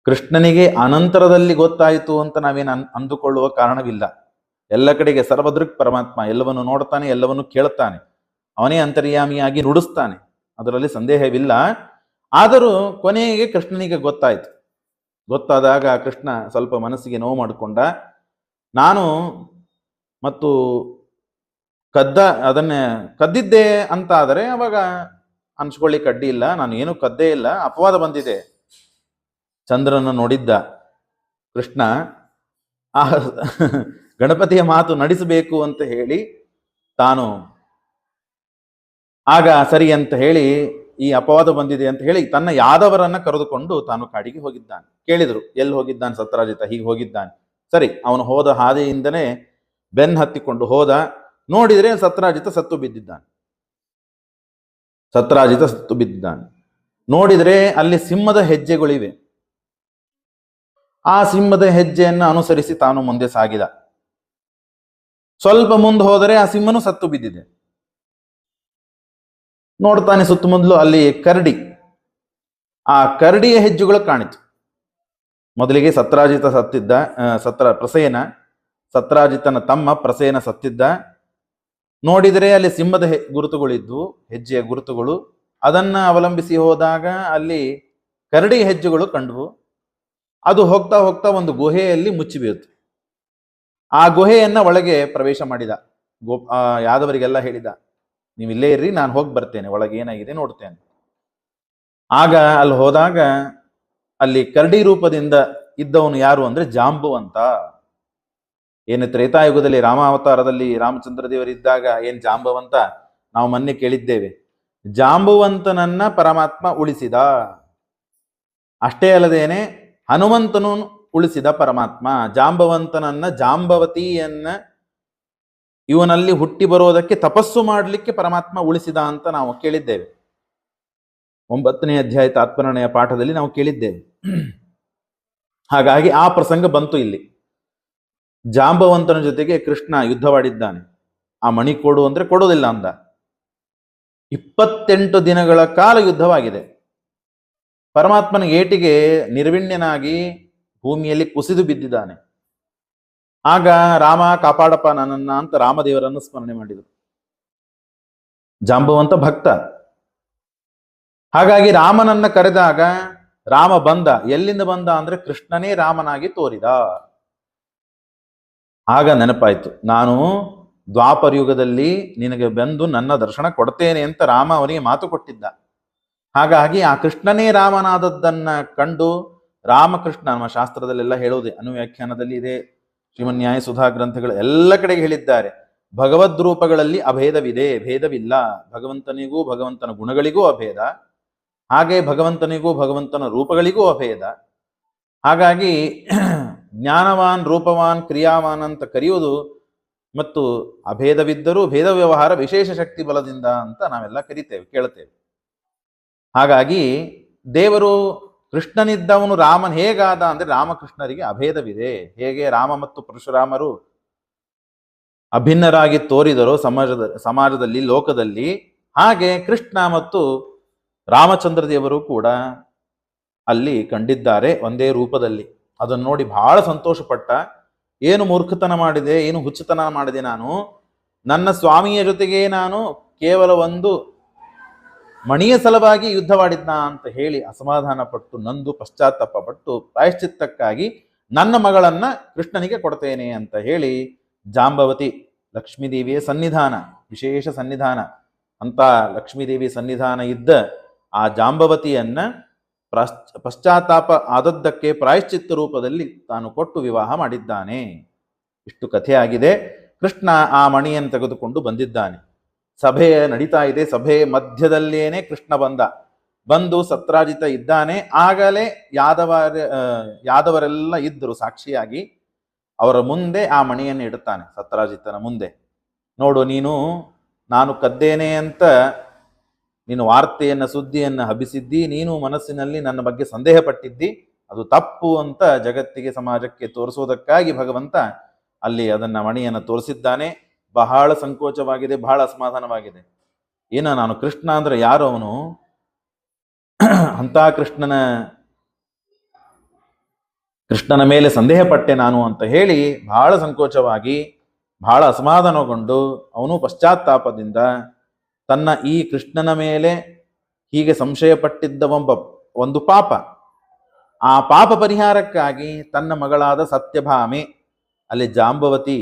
ಕೃಷ್ಣನಿಗೆ ಅನಂತರದಲ್ಲಿ ಗೊತ್ತಾಯಿತು ಅಂತ ನಾವೇನು ಅನ್, ಅಂದುಕೊಳ್ಳುವ ಕಾರಣವಿಲ್ಲ. ಎಲ್ಲ ಕಡೆಗೆ ಸರ್ವದೃಕ್ ಪರಮಾತ್ಮ ಎಲ್ಲವನ್ನು ನೋಡ್ತಾನೆ, ಎಲ್ಲವನ್ನು ಕೇಳ್ತಾನೆ ಅವನೇ ಅಂತರ್ಯಾಮಿಯಾಗಿ ನುಡಿಸ್ತಾನೆ. ಅದರಲ್ಲಿ ಸಂದೇಹವಿಲ್ಲ. ಆದರೂ ಕೊನೆಗೆ ಕೃಷ್ಣನಿಗೆ ಗೊತ್ತಾಯ್ತು. ಗೊತ್ತಾದಾಗ ಕೃಷ್ಣ ಸ್ವಲ್ಪ ಮನಸ್ಸಿಗೆ ನೋವು ಮಾಡಿಕೊಂಡ. ನಾನು ಮತ್ತು ಕದ್ದ, ಅದನ್ನ ಕದ್ದಿದ್ದೆ ಅಂತ ಆದರೆ ಅವಾಗ ಅನ್ಸ್ಕೊಳ್ಳಿ ಕಡ್ಡಿ ಇಲ್ಲ, ನಾನು ಏನು ಕದ್ದೇ ಇಲ್ಲ, ಅಪವಾದ ಬಂದಿದೆ. ಚಂದ್ರನ ನೋಡಿದ್ದ ಕೃಷ್ಣ, ಆ ಗಣಪತಿಯ ಮಾತು ನಡೆಸಬೇಕು ಅಂತ ಹೇಳಿ ತಾನು ಆಗ ಸರಿ ಅಂತ ಹೇಳಿ ಈ ಅಪವಾದ ಬಂದಿದೆ ಅಂತ ಹೇಳಿ ತನ್ನ ಯಾದವರನ್ನ ಕರೆದುಕೊಂಡು ತಾನು ಕಾಡಿಗೆ ಹೋಗಿದ್ದಾನೆ. ಕೇಳಿದ್ರು, ಎಲ್ಲಿ ಹೋಗಿದ್ದಾನೆ ಸತ್ರಾಜಿತ? ಹೀಗೆ ಹೋಗಿದ್ದಾನೆ. ಸರಿ, ಅವನು ಹೋದ ಹಾದಿಯಿಂದನೇ ಬೆನ್ ಹತ್ತಿಕೊಂಡು ಹೋದ. ನೋಡಿದ್ರೆ ಸತ್ರಾಜಿತ ಸತ್ತು ಬಿದ್ದಿದ್ದಾನೆ. ಸತ್ರಾಜಿತ ಸತ್ತು ಬಿದ್ದಿದ್ದಾನೆ. ನೋಡಿದ್ರೆ ಅಲ್ಲಿ ಸಿಂಹದ ಹೆಜ್ಜೆಗಳಿವೆ. ಆ ಸಿಂಹದ ಹೆಜ್ಜೆಯನ್ನು ಅನುಸರಿಸಿ ತಾನು ಮುಂದೆ ಸಾಗಿದ. ಸ್ವಲ್ಪ ಮುಂದೆ ಹೋದರೆ ಆ ಸಿಂಹನು ಸತ್ತು ಬಿದ್ದಿದೆ. ನೋಡ್ತಾನೆ ಸುತ್ತಮುತ್ತಲು ಅಲ್ಲಿ ಕರಡಿ. ಆ ಕರಡಿಯ ಹೆಜ್ಜೆಗಳು ಕಾಣಿತು. ಮೊದಲಿಗೆ ಸತ್ರಾಜಿತ ಸತ್ತಿದ್ದ ಸತ್ರ ಪ್ರಸೇನ, ಸತ್ರಾಜಿತನ ತಮ್ಮ ಪ್ರಸೇನ ಸತ್ತಿದ್ದ. ನೋಡಿದರೆ ಅಲ್ಲಿ ಸಿಂಹದ ಹೆ- ಗುರುತುಗಳಿದ್ವು, ಹೆಜ್ಜೆಯ ಗುರುತುಗಳು. ಅದನ್ನ ಅವಲಂಬಿಸಿ ಹೋದಾಗ ಅಲ್ಲಿ ಕರಡಿ ಹೆಜ್ಜೆಗಳು ಕಂಡವು. ಅದು ಹೋಗ್ತಾ ಹೋಗ್ತಾ ಒಂದು ಗುಹೆಯಲ್ಲಿ ಮುಚ್ಚಿಬೀಳ್ತು ಆ ಗುಹೆಯನ್ನ ಒಳಗೆ ಪ್ರವೇಶ ಮಾಡಿದ. ಗೋ ಯಾದವರಿಗೆಲ್ಲ ಹೇಳಿದ. ನೀವು ಇಲ್ಲೇ ಇರ್ರಿ, ನಾನು ಹೋಗಿ ಬರ್ತೇನೆ, ಒಳಗೆ ಏನಾಗಿದೆ ನೋಡ್ತೇನೆ. ಆಗ ಅಲ್ಲಿ ಹೋದಾಗ ಅಲ್ಲಿ ಕರಡಿ ರೂಪದಿಂದ ಇದ್ದವನು ಯಾರು ಅಂದ್ರೆ ಜಾಂಬುವಂತ ಏನು ತ್ರೇತಾಯುಗದಲ್ಲಿ ರಾಮಾವತಾರದಲ್ಲಿ ರಾಮಚಂದ್ರ ದೇವರಿದ್ದಾಗ ಏನ್ ಜಾಂಬವಂತ ನಾವು ಮೊನ್ನೆ ಕೇಳಿದ್ದೇವೆ. ಜಾಂಬುವಂತನನ್ನ ಪರಮಾತ್ಮ ಉಳಿಸಿದ. ಅಷ್ಟೇ ಅಲ್ಲದೇನೆ ಹನುಮಂತನು ಉಳಿಸಿದ ಪರಮಾತ್ಮ. ಜಾಂಬವಂತನನ್ನ ಜಾಂಬವತಿಯನ್ನ ಇವನಲ್ಲಿ ಹುಟ್ಟಿ ಬರೋದಕ್ಕೆ ತಪಸ್ಸು ಮಾಡಲಿಕ್ಕೆ ಪರಮಾತ್ಮ ಉಳಿಸಿದ ಅಂತ ನಾವು ಕೇಳಿದ್ದೇವೆ. ಒಂಬತ್ತನೇ ಅಧ್ಯಾಯ ತಾತ್ಪರಣೆಯ ಪಾಠದಲ್ಲಿ ನಾವು ಕೇಳಿದ್ದೇವೆ. ಹಾಗಾಗಿ ಆ ಪ್ರಸಂಗ ಬಂತು ಇಲ್ಲಿ. ಜಾಂಬವಂತನ ಜೊತೆಗೆ ಕೃಷ್ಣ ಯುದ್ಧವಾಡಿದ್ದಾನೆ. ಆ ಮಣಿ ಕೊಡು ಅಂದ್ರೆ ಕೊಡೋದಿಲ್ಲ ಅಂದ. ಇಪ್ಪತ್ತೆಂಟು ದಿನಗಳ ಕಾಲ ಯುದ್ಧವಾಗಿದೆ. ಪರಮಾತ್ಮನ ಏಟಿಗೆ ನಿರ್ವಿಣ್ಯನಾಗಿ ಭೂಮಿಯಲ್ಲಿ ಕುಸಿದು ಬಿದ್ದಿದ್ದಾನೆ. ಆಗ ರಾಮ ಕಾಪಾಡಪ್ಪ ನನ್ನನ್ನ ಅಂತ ರಾಮದೇವರನ್ನು ಸ್ಮರಣೆ ಮಾಡಿದರು. ಜಾಂಬುವಂತ ಭಕ್ತ. ಹಾಗಾಗಿ ರಾಮನನ್ನ ಕರೆದಾಗ ರಾಮ ಬಂದ. ಎಲ್ಲಿಂದ ಬಂದ ಅಂದ್ರೆ ಕೃಷ್ಣನೇ ರಾಮನಾಗಿ ತೋರಿದ. ಆಗ ನೆನಪಾಯ್ತು. ನಾನು ದ್ವಾಪರ ಯುಗದಲ್ಲಿ ನಿನಗೆ ಬಂದು ನನ್ನ ದರ್ಶನ ಕೊಡ್ತೇನೆ ಅಂತ ರಾಮ ಅವನಿಗೆ ಮಾತು ಕೊಟ್ಟಿದ್ದ. ಹಾಗಾಗಿ ಆ ಕೃಷ್ಣನೇ ರಾಮನಾದದ್ದನ್ನ ಕಂಡು ರಾಮಕೃಷ್ಣ ನಮ್ಮ ಶಾಸ್ತ್ರದಲ್ಲೆಲ್ಲ ಹೇಳೋದೆ ಅನುವ್ಯಾಖ್ಯಾನದಲ್ಲಿ ಇದೆ. ಶ್ರೀಮನ್ಯಾಯ ಸುಧಾ ಗ್ರಂಥಗಳು ಎಲ್ಲ ಕಡೆಗೆ ಹೇಳಿದ್ದಾರೆ. ಭಗವದ್ ರೂಪಗಳಲ್ಲಿ ಅಭೇದವಿದೆ, ಭೇದವಿಲ್ಲ. ಭಗವಂತನಿಗೂ ಭಗವಂತನ ಗುಣಗಳಿಗೂ ಅಭೇದ. ಹಾಗೆ ಭಗವಂತನಿಗೂ ಭಗವಂತನ ರೂಪಗಳಿಗೂ ಅಭೇದ. ಹಾಗಾಗಿ ಜ್ಞಾನವಾನ್, ರೂಪವಾನ್, ಕ್ರಿಯಾವಾನ್ ಅಂತ ಕರೆಯುವುದು ಮತ್ತು ಅಭೇದವಿದ್ದರೂ ಭೇದ ವ್ಯವಹಾರ ವಿಶೇಷ ಶಕ್ತಿ ಬಲದಿಂದ ಅಂತ ನಾವೆಲ್ಲ ಕರಿತೇವೆ ಕೇಳ್ತೇವೆ ಹಾಗಾಗಿ ದೇವರು ಕೃಷ್ಣನಿದ್ದವನು ರಾಮನ್ ಹೇಗಾದ ಅಂದ್ರೆ ರಾಮಕೃಷ್ಣರಿಗೆ ಅಭೇದವಿದೆ. ಹೇಗೆ ರಾಮ ಮತ್ತು ಪರಶುರಾಮರು ಅಭಿನ್ನರಾಗಿ ತೋರಿದರು ಸಮಾಜದ, ಸಮಾಜದಲ್ಲಿ, ಲೋಕದಲ್ಲಿ, ಹಾಗೆ ಕೃಷ್ಣ ಮತ್ತು ರಾಮಚಂದ್ರದೇವರು ಕೂಡ ಅಲ್ಲಿ ಕಂಡಿದ್ದಾರೆ ಒಂದೇ ರೂಪದಲ್ಲಿ. ಅದನ್ನು ನೋಡಿ ಬಹಳ ಸಂತೋಷಪಟ್ಟ. ಏನು ಮೂರ್ಖತನ ಮಾಡಿದೆ, ಏನು ಹುಚ್ಚುತನ ಮಾಡಿದೆ ನಾನು. ನನ್ನ ಸ್ವಾಮಿಯ ಜೊತೆಗೆ ನಾನು ಕೇವಲ ಒಂದು ಮಣಿಯ ಸಲುವಾಗಿ ಯುದ್ಧವಾಡಿದ್ನ ಅಂತ ಹೇಳಿ ಅಸಮಾಧಾನ ಪಟ್ಟು ನಂದು ಪಶ್ಚಾತ್ತಾಪ ಪಟ್ಟು ಪ್ರಾಯಶ್ಚಿತ್ತಕ್ಕಾಗಿ ನನ್ನ ಮಗಳನ್ನ ಕೃಷ್ಣನಿಗೆ ಕೊಡ್ತೇನೆ ಅಂತ ಹೇಳಿ ಜಾಂಬವತಿ ಲಕ್ಷ್ಮೀದೇವಿಯ ಸನ್ನಿಧಾನ, ವಿಶೇಷ ಸನ್ನಿಧಾನ ಅಂತ ಲಕ್ಷ್ಮೀದೇವಿ ಸನ್ನಿಧಾನ ಇದ್ದ ಆ ಜಾಂಬವತಿಯನ್ನ ಪಶ್ಚಾತ್ತಾಪ ಆದದ್ದಕ್ಕೆ ಪ್ರಾಯಶ್ಚಿತ್ತ ರೂಪದಲ್ಲಿ ತಾನು ಕೊಟ್ಟು ವಿವಾಹ ಮಾಡಿದ್ದಾನೆ. ಇಷ್ಟು ಕಥೆಯಾಗಿದೆ. ಕೃಷ್ಣ ಆ ಮಣಿಯನ್ನು ತೆಗೆದುಕೊಂಡು ಬಂದಿದ್ದಾನೆ. ಸಭೆ ನಡೀತಾ ಇದೆ. ಸಭೆ ಮಧ್ಯದಲ್ಲೇನೆ ಕೃಷ್ಣ ಬಂದ. ಬಂದು ಸತ್ರಾಜಿತ ಇದ್ದಾನೆ. ಆಗಲೇ ಯಾದವರ ಯಾದವರೆಲ್ಲ ಇದ್ದರು ಸಾಕ್ಷಿಯಾಗಿ. ಅವರ ಮುಂದೆ ಆ ಮಣಿಯನ್ನು ಇಡುತ್ತಾನೆ, ಸತ್ರಾಜಿತನ ಮುಂದೆ. ನೋಡು, ನೀನು, ನಾನು ಕದ್ದೇನೆ ಅಂತ ನೀನು ವಾರ್ತೆಯನ್ನು, ಸುದ್ದಿಯನ್ನು ಹಬ್ಬಿಸಿದ್ದಿ, ನೀನು ಮನಸ್ಸಿನಲ್ಲಿ ನನ್ನ ಬಗ್ಗೆ ಸಂದೇಹ ಪಟ್ಟಿದ್ದಿ ಅದು ತಪ್ಪು ಅಂತ ಜಗತ್ತಿಗೆ, ಸಮಾಜಕ್ಕೆ ತೋರಿಸೋದಕ್ಕಾಗಿ ಭಗವಂತ ಅಲ್ಲಿ ಅದನ್ನ ಮಣಿಯನ್ನು ತೋರಿಸಿದ್ದಾನೆ. ಬಹಳ ಸಂಕೋಚವಾಗಿದೆ, ಬಹಳ ಅಸಮಾಧಾನವಾಗಿದೆ. ಏನ ನಾನು ಕೃಷ್ಣ ಅಂದ್ರೆ ಯಾರು ಅವನು? ಅಂತ ಕೃಷ್ಣನ ಕೃಷ್ಣನ ಮೇಲೆ ಸಂದೇಹ ಪಟ್ಟೆ ನಾನು ಅಂತ ಹೇಳಿ ಬಹಳ ಸಂಕೋಚವಾಗಿ, ಬಹಳ ಅಸಮಾಧಾನಗೊಂಡು ಅವನು ಪಶ್ಚಾತ್ತಾಪದಿಂದ ತನ್ನ ಈ ಕೃಷ್ಣನ ಮೇಲೆ ಹೀಗೆ ಸಂಶಯ ಪಟ್ಟಿದ್ದ ಒಬ್ಬ ಒಂದು ಪಾಪ. ಆ ಪಾಪ ಪರಿಹಾರಕ್ಕಾಗಿ ತನ್ನ ಮಗಳಾದ ಸತ್ಯಭಾಮೆ, ಅಲ್ಲಿ ಜಾಂಬವತಿ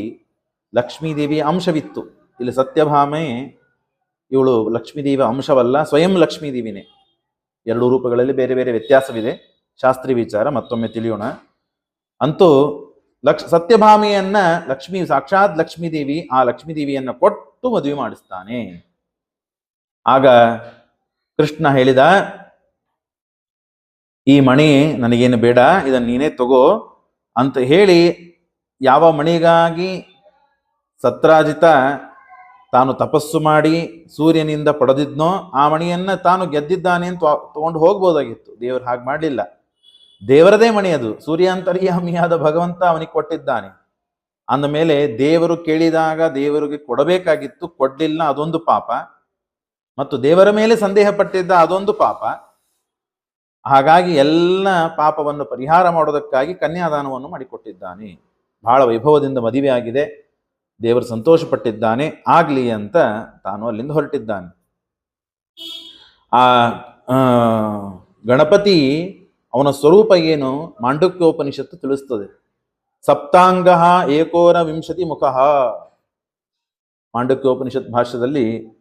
ಲಕ್ಷ್ಮೀದೇವಿಯ ಅಂಶವಿತ್ತು. ಇಲ್ಲಿ ಸತ್ಯಭಾಮೆ ಇವಳು ಲಕ್ಷ್ಮೀದೇವಿಯ ಅಂಶವಲ್ಲ, ಸ್ವಯಂ ಲಕ್ಷ್ಮೀದೇವಿನೇ. ಎರಡು ರೂಪಗಳಲ್ಲಿ ಬೇರೆ ಬೇರೆ ವ್ಯತ್ಯಾಸವಿದೆ. ಶಾಸ್ತ್ರೀಯ ವಿಚಾರ, ಮತ್ತೊಮ್ಮೆ ತಿಳಿಯೋಣ. ಅಂತೂ ಲಕ್ಷ, ಸತ್ಯಭಾಮಿಯನ್ನ ಲಕ್ಷ್ಮೀ, ಸಾಕ್ಷಾತ್ ಲಕ್ಷ್ಮೀದೇವಿ, ಆ ಲಕ್ಷ್ಮೀದೇವಿಯನ್ನ ಕೊಟ್ಟು ಮದುವೆ ಮಾಡಿಸ್ತಾನೆ. ಆಗ ಕೃಷ್ಣ ಹೇಳಿದ, ಈ ಮಣಿ ನನಗೇನು ಬೇಡ, ಇದನ್ನ ನೀನೇ ತಗೋ ಅಂತ ಹೇಳಿ, ಯಾವ ಮಣಿಗಾಗಿ ಸತ್ರಾಜಿತ ತಾನು ತಪಸ್ಸು ಮಾಡಿ ಸೂರ್ಯನಿಂದ ಪಡೆದಿದ್ನೋ ಆ ಮಣಿಯನ್ನು ತಾನು ಗೆದ್ದಿದ್ದಾನೆ ಅಂತ ತಗೊಂಡು ಹೋಗ್ಬೋದಾಗಿತ್ತು. ದೇವರು ಹಾಗೆ ಮಾಡಲಿಲ್ಲ. ದೇವರದೇ ಮಣಿ ಅದು. ಸೂರ್ಯಾಂತರ್ಯಾಮಿಯಾದ ಭಗವಂತ ಅವನಿಗೆ ಕೊಟ್ಟಿದ್ದಾನೆ. ಅಂದ ಮೇಲೆ ದೇವರು ಕೇಳಿದಾಗ ದೇವರಿಗೆ ಕೊಡಬೇಕಾಗಿತ್ತು, ಕೊಡಲಿಲ್ಲ, ಅದೊಂದು ಪಾಪ. ಮತ್ತು ದೇವರ ಮೇಲೆ ಸಂದೇಹ ಪಟ್ಟಿದ್ದ ಅದೊಂದು ಪಾಪ. ಹಾಗಾಗಿ ಎಲ್ಲ ಪಾಪವನ್ನು ಪರಿಹಾರ ಮಾಡೋದಕ್ಕಾಗಿ ಕನ್ಯಾದಾನವನ್ನು ಮಾಡಿಕೊಟ್ಟಿದ್ದಾನೆ. ಬಹಳ ವೈಭವದಿಂದ ಮದುವೆ ಆಗಿದೆ ದೇವರು ಸಂತೋಷಪಟ್ಟಿದ್ದಾನೆ ಆಗಲಿ ಅಂತ ತಾನು ಅಲ್ಲಿಂದ ಹೊರಟಿದ್ದಾನೆ. ಆ ಗಣಪತಿ ಅವನ ಸ್ವರೂಪ ಏನು? ಮಾಂಡುಕ್ಯೋಪನಿಷತ್ತು ತಿಳಿಸ್ತದೆ. ಸಪ್ತಾಂಗ ಏಕೋನ ವಿಂಶತಿ ಮುಖಃ. ಮಾಂಡುಕ್ಯೋಪನಿಷತ್ ಭಾಷ್ಯದಲ್ಲಿ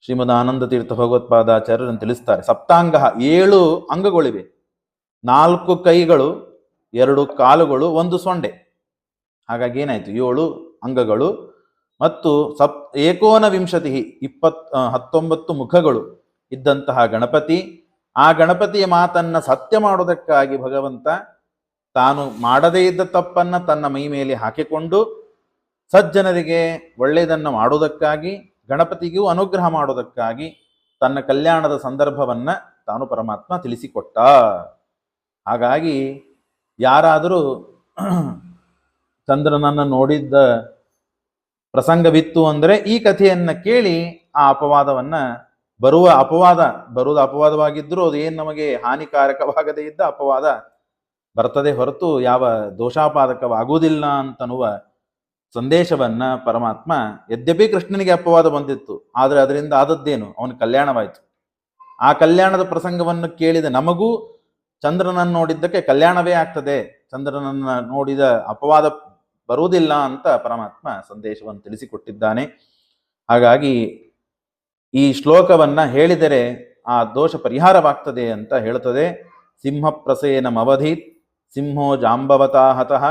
ಶ್ರೀಮದ್ ಆನಂದ ತೀರ್ಥ ಭಗವತ್ಪಾದಾಚಾರ್ಯರನ್ನು ತಿಳಿಸ್ತಾರೆ. ಸಪ್ತಾಂಗ ಏಳು ಅಂಗಗಳಿವೆ. ನಾಲ್ಕು ಕೈಗಳು, ಎರಡು ಕಾಲುಗಳು, ಒಂದು ಸೊಂಡೆ. ಹಾಗಾಗಿ ಏನಾಯ್ತು? ಏಳು ಅಂಗಗಳು ಮತ್ತು ಸಪ್ ಏಕೋನ ವಿಂಶತಿ ಇಪ್ಪತ್ ಹತ್ತೊಂಬತ್ತು ಮುಖಗಳು ಇದ್ದಂತಹ ಗಣಪತಿ. ಆ ಗಣಪತಿಯ ಮಾತನ್ನ ಸತ್ಯ ಮಾಡೋದಕ್ಕಾಗಿ ಭಗವಂತ ತಾನು ಮಾಡದೇ ಇದ್ದ ತಪ್ಪನ್ನ ತನ್ನ ಮೈ ಮೇಲೆ ಹಾಕಿಕೊಂಡು ಸಜ್ಜನರಿಗೆ ಒಳ್ಳೆಯದನ್ನು ಮಾಡೋದಕ್ಕಾಗಿ, ಗಣಪತಿಗೂ ಅನುಗ್ರಹ ಮಾಡೋದಕ್ಕಾಗಿ ತನ್ನ ಕಲ್ಯಾಣದ ಸಂದರ್ಭವನ್ನ ತಾನು ಪರಮಾತ್ಮ ತಿಳಿಸಿಕೊಟ್ಟ. ಹಾಗಾಗಿ ಯಾರಾದರೂ ಚಂದ್ರನನ್ನು ನೋಡಿದ್ದ ಪ್ರಸಂಗವಿತ್ತು ಅಂದರೆ ಈ ಕಥೆಯನ್ನು ಕೇಳಿ ಆ ಅಪವಾದವನ್ನ ಬರುವ ಅಪವಾದ, ಬರುವುದು ಅಪವಾದವಾಗಿದ್ದರೂ ಅದು ಏನು ನಮಗೆ ಹಾನಿಕಾರಕವಾಗದೇ ಇದ್ದ ಅಪವಾದ ಬರ್ತದೆ ಹೊರತು ಯಾವ ದೋಷಾಪಾದಕವಾಗುವುದಿಲ್ಲ ಅಂತನ್ನುವ ಸಂದೇಶವನ್ನ ಪರಮಾತ್ಮ, ಯದ್ಯಪಿ ಕೃಷ್ಣನಿಗೆ ಅಪವಾದ ಬಂದಿತ್ತು, ಆದರೆ ಅದರಿಂದ ಆದದ್ದೇನು? ಅವನ ಕಲ್ಯಾಣವಾಯಿತು. ಆ ಕಲ್ಯಾಣದ ಪ್ರಸಂಗವನ್ನು ಕೇಳಿದ ನಮಗೂ ಚಂದ್ರನನ್ನು ನೋಡಿದ್ದಕ್ಕೆ ಕಲ್ಯಾಣವೇ ಆಗ್ತದೆ. ಚಂದ್ರನನ್ನ ನೋಡಿದ ಅಪವಾದ ಬರುವುದಿಲ್ಲ ಅಂತ ಪರಮಾತ್ಮ ಸಂದೇಶವನ್ನು ತಿಳಿಸಿಕೊಟ್ಟಿದ್ದಾನೆ. ಹಾಗಾಗಿ ಈ ಶ್ಲೋಕವನ್ನ ಹೇಳಿದರೆ ಆ ದೋಷ ಪರಿಹಾರವಾಗ್ತದೆ ಅಂತ ಹೇಳುತ್ತದೆ. ಸಿಂಹ ಪ್ರಸೇನಮವಧಿ ಸಿಂಹೋ ಜಾಂಬವತಾ ಹತಃ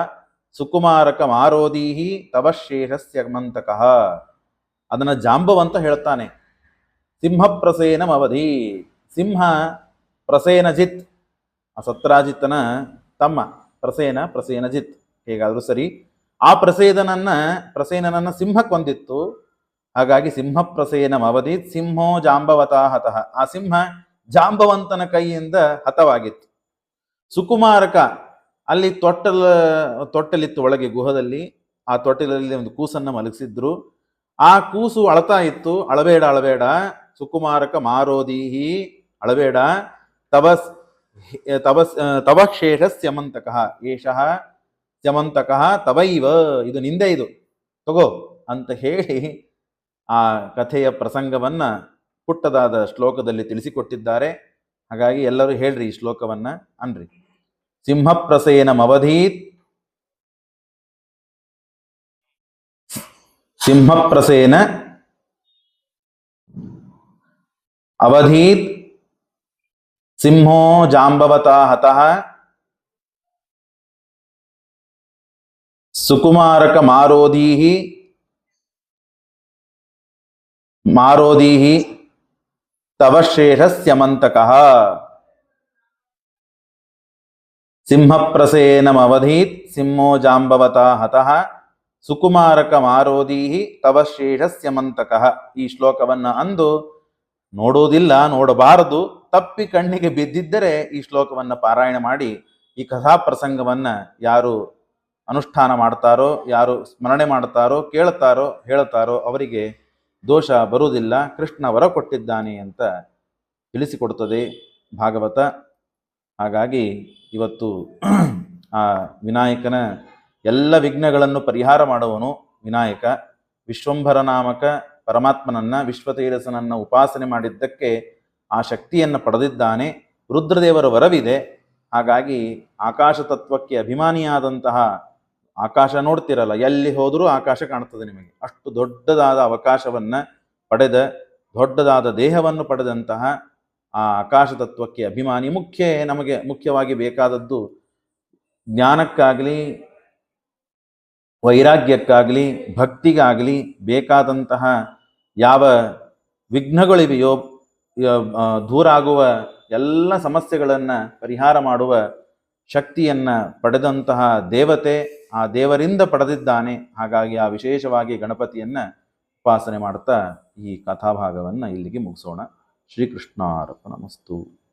ಸುಕುಮಾರಕ ಮಾರೋದೀಹಿ ತವಶೇಷಸ್ಯ ಮಂತಕಃ. ಅದನ್ನು ಜಾಂಬವಂತ ಹೇಳ್ತಾನೆ ಸಿಂಹ ಪ್ರಸೇನಮವಧಿ ಸಿಂಹ ಪ್ರಸೇನಜಿತ್ ಆ ಸತ್ರಾಜಿತ್ತನ ತಮ್ಮ ಪ್ರಸೇನ ಪ್ರಸೇನಜಿತ್ ಹೇಗಾದರೂ ಸರಿ ಆ ಪ್ರಸೇದನನ್ನ, ಪ್ರಸೇನನನ್ನ ಸಿಂಹ ಕೊಂದಿತ್ತು ಹಾಗಾಗಿ ಸಿಂಹ ಪ್ರಸೇನ ಅವಧಿ ಸಿಂಹೋ ಜಾಂಬವತಾ ಹತಃ ಆ ಸಿಂಹ ಜಾಂಬವಂತನ ಕೈಯಿಂದ ಹತವಾಗಿತ್ತು. ಸುಕುಮಾರಕ ಅಲ್ಲಿ ತೊಟ್ಟಲ, ತೊಟ್ಟಲಿತ್ತು ಒಳಗೆ ಗುಹದಲ್ಲಿ. ಆ ತೊಟ್ಟಲಲ್ಲಿ ಒಂದು ಕೂಸನ್ನು ಮಲಗಿಸಿದ್ರು. ಆ ಕೂಸು ಅಳತಾ ಇತ್ತು. ಅಳಬೇಡ ಅಳಬೇಡ. ಸುಕುಮಾರಕ ಮಾರೋದೀಹಿ, ಅಳಬೇಡ. ತವಸ್ ತವಸ್ ತವಶೇಷ ಸ್ಯಮಂತಕಃ ಏಷಃ ಸ್ಯಮಂತಕಃ ತವೈವ. ಇದು ನಿಂದೆ ಇದು. ತಗೋ ಅಂತ ಹೇಳಿ ಆ ಕಥೆಯ ಪ್ರಸಂಗವನ್ನ ಪುಟ್ಟದಾದ ಶ್ಲೋಕದಲ್ಲಿ ತಿಳಿಸಿಕೊಟ್ಟಿದ್ದಾರೆ. ಹಾಗಾಗಿ ಎಲ್ಲರೂ ಹೇಳ್ರಿ ಈ ಶ್ಲೋಕವನ್ನ ಅನ್ರಿ. ಸಿಂಹ ಪ್ರಸೇನಮವಧೀತ್ ಸಿಂಹ ಪ್ರಸೇನ ಅವಧೀತ್. ಸಿಂಹೋ ಜಾಂಬವತಾ ಹತಃ ಸುಕುಮಾರಕ ಮಾರೋದೀಹಿ ಮಾರೋದೀಹಿ ತವಶೇಷಸ್ಯಮಂತಕಃ ಸಿಂಹಪ್ರಸೇನಮವಧೀತ್ ಸಿಂಹೋ ಜಾಂಬವತಾ ಹತಃ. ಸುಕುಮಾರಕ ಮಾರೋದೀಹಿ ತವಶೇಷಸ್ಯಮಂತಕಃ ಈ ಶ್ಲೋಕವನ್ನ ಅಂದು ನೋಡುವುದಿಲ್ಲ ನೋಡಬಾರದು. ತಪ್ಪಿ ಕಣ್ಣಿಗೆ ಬಿದ್ದಿದ್ದರೆ ಈ ಶ್ಲೋಕವನ್ನ ಪಾರಾಯಣ ಮಾಡಿ ಈ ಕಥಾ ಪ್ರಸಂಗವನ್ನ ಯಾರು ಅನುಷ್ಠಾನ ಮಾಡ್ತಾರೋ, ಯಾರು ಸ್ಮರಣೆ ಮಾಡ್ತಾರೋ, ಕೇಳ್ತಾರೋ, ಹೇಳ್ತಾರೋ ಅವರಿಗೆ ದೋಷ ಬರುವುದಿಲ್ಲ. ಕೃಷ್ಣ ವರ ಕೊಟ್ಟಿದ್ದಾನೆ ಅಂತ ತಿಳಿಸಿಕೊಡುತ್ತದೆ ಭಾಗವತ. ಹಾಗಾಗಿ ಇವತ್ತು ಆ ವಿನಾಯಕನ ಎಲ್ಲ ವಿಘ್ನಗಳನ್ನು ಪರಿಹಾರ ಮಾಡುವನು ವಿನಾಯಕ. ವಿಶ್ವಂಭರ ನಾಮಕ ಪರಮಾತ್ಮನನ್ನ ವಿಶ್ವತೀರಸನನ್ನ ಉಪಾಸನೆ ಮಾಡಿದ್ದಕ್ಕೆ ಆ ಶಕ್ತಿಯನ್ನು ಪಡೆದಿದ್ದಾನೆ. ರುದ್ರದೇವರ ವರವಿದೆ. ಹಾಗಾಗಿ ಆಕಾಶ ತತ್ವಕ್ಕೆ ಅಭಿಮಾನಿಯಾದಂತಹ ಆಕಾಶ ನೋಡ್ತಿರಲ್ಲ, ಎಲ್ಲಿ ಹೋದರೂ ಆಕಾಶ ಕಾಣ್ತದೆ ನಿಮಗೆ. ಅಷ್ಟು ದೊಡ್ಡದಾದ ಅವಕಾಶವನ್ನ ಪಡೆದ, ದೊಡ್ಡದಾದ ದೇಹವನ್ನು ಪಡೆದಂತಹ ಆ ಆಕಾಶ ತತ್ವಕ್ಕೆ ಅಭಿಮಾನಿ ಮುಖ್ಯ, ನಮಗೆ ಮುಖ್ಯವಾಗಿ ಬೇಕಾದದ್ದು ಜ್ಞಾನಕ್ಕಾಗಲಿ, ವೈರಾಗ್ಯಕ್ಕಾಗಲಿ, ಭಕ್ತಿಗಾಗಲಿ ಬೇಕಾದಂತಹ ಯಾವ ವಿಘ್ನಗಳಿವೆಯೋ ದೂರ ಆಗುವ ಎಲ್ಲ ಸಮಸ್ಯೆಗಳನ್ನು ಪರಿಹಾರ ಮಾಡುವ ಶಕ್ತಿಯನ್ನ ಪಡೆದಂತಹ ದೇವತೆ ಆ ದೇವರಿಂದ ಪಡೆದಿದ್ದಾನೆ. ಹಾಗಾಗಿ ಆ ವಿಶೇಷವಾಗಿ ಗಣಪತಿಯನ್ನ ಉಪಾಸನೆ ಮಾಡ್ತಾ ಈ ಕಥಾಭಾಗವನ್ನು ಇಲ್ಲಿಗೆ ಮುಗಿಸೋಣ. ಶ್ರೀಕೃಷ್ಣಾರ್ಪಣ ಮಸ್ತು